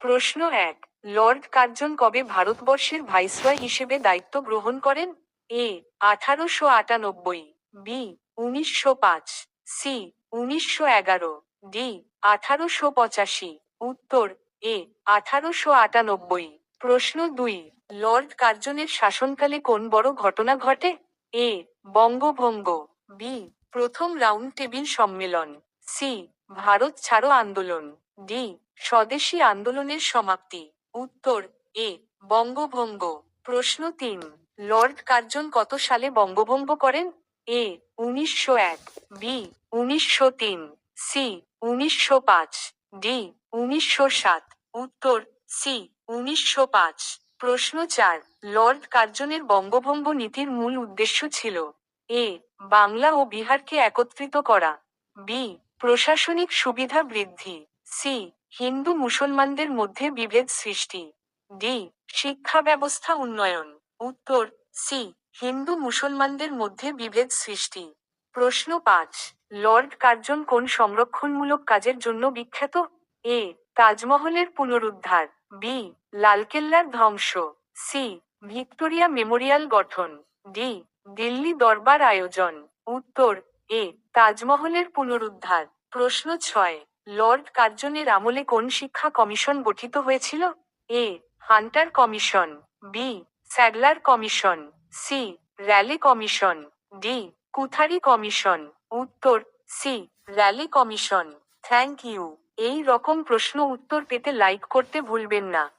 প্রশ্ন এক, Lord Curzon কবে ভারতবর্ষের ভাইসরয় হিসেবে দায়িত্ব গ্রহণ করেন? এ, আঠারোশো আটানব্বই, বি, উনিশশো পাঁচ, সি, উনিশশো এগারো, ডি, আঠারোশো পঁচাশি। উত্তর, এ, আঠারোশো আটানব্বই। প্রশ্ন দুই, লর্ড কার্জনের শাসনকালে কোন বড় ঘটনা ঘটে? এ, বঙ্গভঙ্গ, বি, প্রথম রাউন্ড টেবিল সম্মেলন, সি ভারত ছাড়ো আন্দোলন। ডি, স্বদেশী আন্দোলনের সমাপ্তি। উত্তর, এ, বঙ্গভঙ্গ। প্রশ্ন তিন, লর্ড কার্জন কত সালে বঙ্গভঙ্গ করেন? এ, উনিশশো এক, বি, উনিশশো তিন, সি, উনিশশো পাঁচ, ডি, উনিশশো সাত, উত্তর, সি, উনিশশো পাঁচ। প্রশ্ন চার, লর্ড কার্জনের বঙ্গভঙ্গ নীতির মূল উদ্দেশ্য ছিল? এ, বাংলা ও বিহারকে একত্রিত করা। বি প্রশাসনিক সুবিধা বৃদ্ধি। সি. হিন্দু মুসলমানদের মধ্যে বিভেদ সৃষ্টি। ডি. শিক্ষা ব্যবস্থা উন্নয়ন। উত্তর, সি. হিন্দু মুসলমানদের মধ্যে বিভেদ সৃষ্টি। প্রশ্ন পাঁচ, লর্ড কার্জন কোন সংরক্ষণমূলক কাজের জন্য বিখ্যাত? এ. তাজমহলের পুনরুদ্ধার। বি. লালকেল্লার ধ্বংস। সি. ভিক্টোরিয়া মেমোরিয়াল গঠন। ডি. দিল্লি দরবার আয়োজন। উত্তর এ, তাজমহলের পুনরুদ্ধার। প্রশ্ন ছয়, লর্ড কার্জনের আমলে কোন শিক্ষা কমিশন গঠিত হয়েছিল? A, Hunter commission, B, Sadler commission, C, Raleigh commission, D, Kothari commission. উত্তর, C, Raleigh commission. Thank you. এই রকম প্রশ্ন উত্তর পেতে লাইক করতে ভুলবেন না।